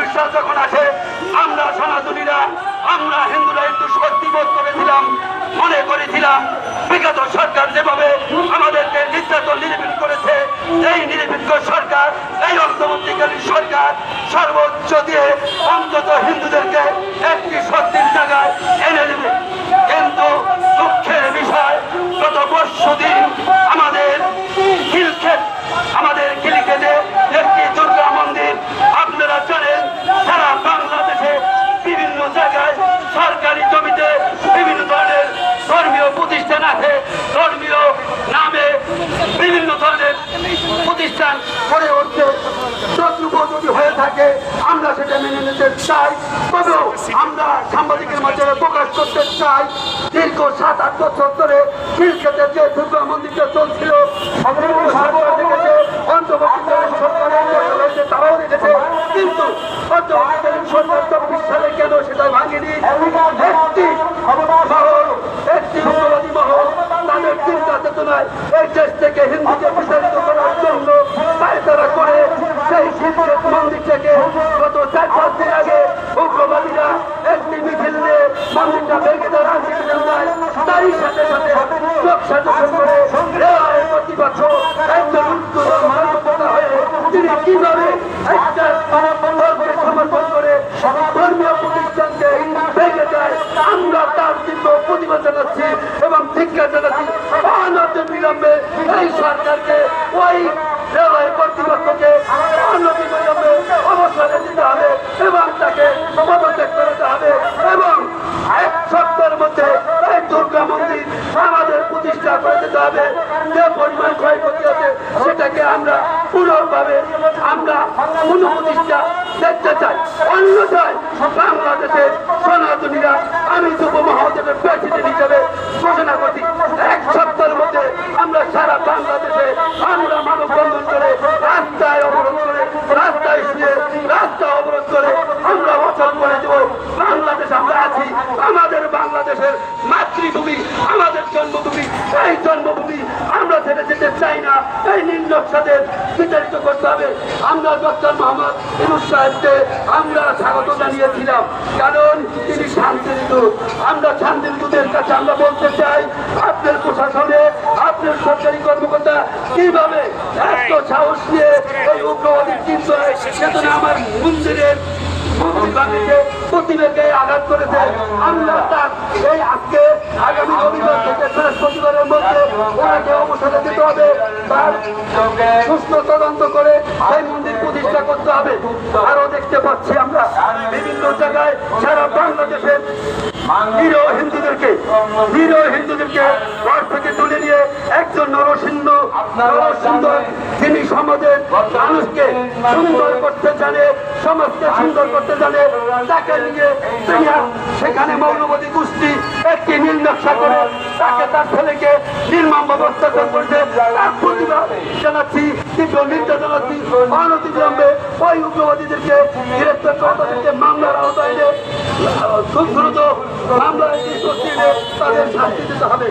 বিশ্বাস যখন আসে, আমরা সনাতনীরা, আমরা হিন্দুরা একটু শক্তি বোধ করেছিলাম, মনে করেছিলাম, বিগত সরকার যেভাবে আমাদেরকে নির্যাতন নির্বিল করেছে, এই নির্বিজ্ঞ সরকার, এই অন্তর্বর্তীকালীন সরকার সর্বোচ্চ দিয়ে অন্তত হিন্দুদেরকে একটি শক্তির জায়গায় প্রতিষ্ঠান গড়ে উঠছে তদ্রুপ যদি হয়ে থাকে, আমরা সেটা মেনে নিতে চাই। তবেও আমরা সাংবাদিকের মাধ্যমে প্রকাশ করতে চাই, দীর্ঘ সাত, আট বছর ধরে খিলক্ষেতের যে দুর্গা মন্দিরটা চলছিল কিন্তু অন্তর্বর্তীকালীন সরকার সেটা ভাঙেনি? একটি একটি কীভাবে একটা ধর্মকে সমর্পণ করে ধর্মীয় প্রতিষ্ঠানকে ভেঙে দেয়, আমরা তার তীব্র প্রতিবাদ জানাচ্ছি এবং ধিক্ষা জানাচ্ছি। অনন্ত বিলম্বে এই সরকারকে, ওই রেলওয়ে কর্তৃপক্ষকে অনতি বিলম্বে অবসরে দিতে হবে এবং তাকে পদত্যাগ করাতে হবে এবং এক সপ্তাহের মধ্যে এই দুর্গা মন্দির আমাদের প্রতিষ্ঠা করে দিতে হবে। যে পরিমাণ পুনর্ভাবে আমরা পুনঃপ্রতিষ্ঠা দেখতে চাই। অন্যথায় বাংলাদেশের সনাতনীরা আমি যুব মহাদেবের প্রেসিডেন্ট হিসেবে ঘোষণা করছি। এক সপ্তাহের মধ্যে আমরা সারা বাংলাদেশে আমরা মানববন্ধন করে রাস্তায় অবরোধ করে, রাস্তায় শুয়ে রাস্তা অবরোধ করে আমরা বছর করে দেব। বাংলাদেশ আমরা আছি। আমাদের বাংলাদেশের মাতৃভূমি, আমাদের জন্মভূমি এই জন্মভূমি ছেড়ে যেতে চাই না। এই সাথে বিতাড়িত করতে হবে। আমরা ডক্টর মোহাম্মদ ইনুস সাহেবকে আমরা স্বাগত জানিয়েছিলাম। কারণ তিনি শান্তির দূত আমরা শান্তির দূতের কাছে আমরা বলতে চাই, আপনার প্রশাসনে আপনার সরকারি কর্মকর্তা কীভাবে এত সাহস নিয়ে এই উগ্রবাদী চিন্তা চেতনা আমার মন্দিরের প্রতিবেদকে আঘাত করেছে। আমরা তার এই আজকে আগামী রবিবার থেকে বৃহস্পতিবারের মধ্যে ওনাকে অবসরে দিতে হবে। তার সুস্থ তদন্ত করে সেই মন্দির প্রতিষ্ঠা করতে হবে। আরও দেখতে পাচ্ছি আমরা বিভিন্ন জায়গায় সারা বাংলাদেশের হিন্দুদেরকে হিন্দুদেরকে ঘর থেকে তুলে নিয়ে একজন নরসিংহ নরসিংহ তিনি সমাজের মানুষকে সুন্দর করতে জানে, সমাজকে সুন্দর করতে জানে, তাকে নিয়ে সেখানে মৌলবাদী গোষ্ঠী একটি নীল নকশা করে তাকে তার ছেলেকে নির্মম অত্যাচার করেছে তার প্রতিবাদ জানাচ্ছি, তীব্র নিন্দা অনতি বিলম্বে ওই উগ্রবাদীদেরকে গ্রেপ্তার করে, তাদেরকে মামলার আওতায় খুব দ্রুত মামলায় তাদের শাস্তি দিতে হবে।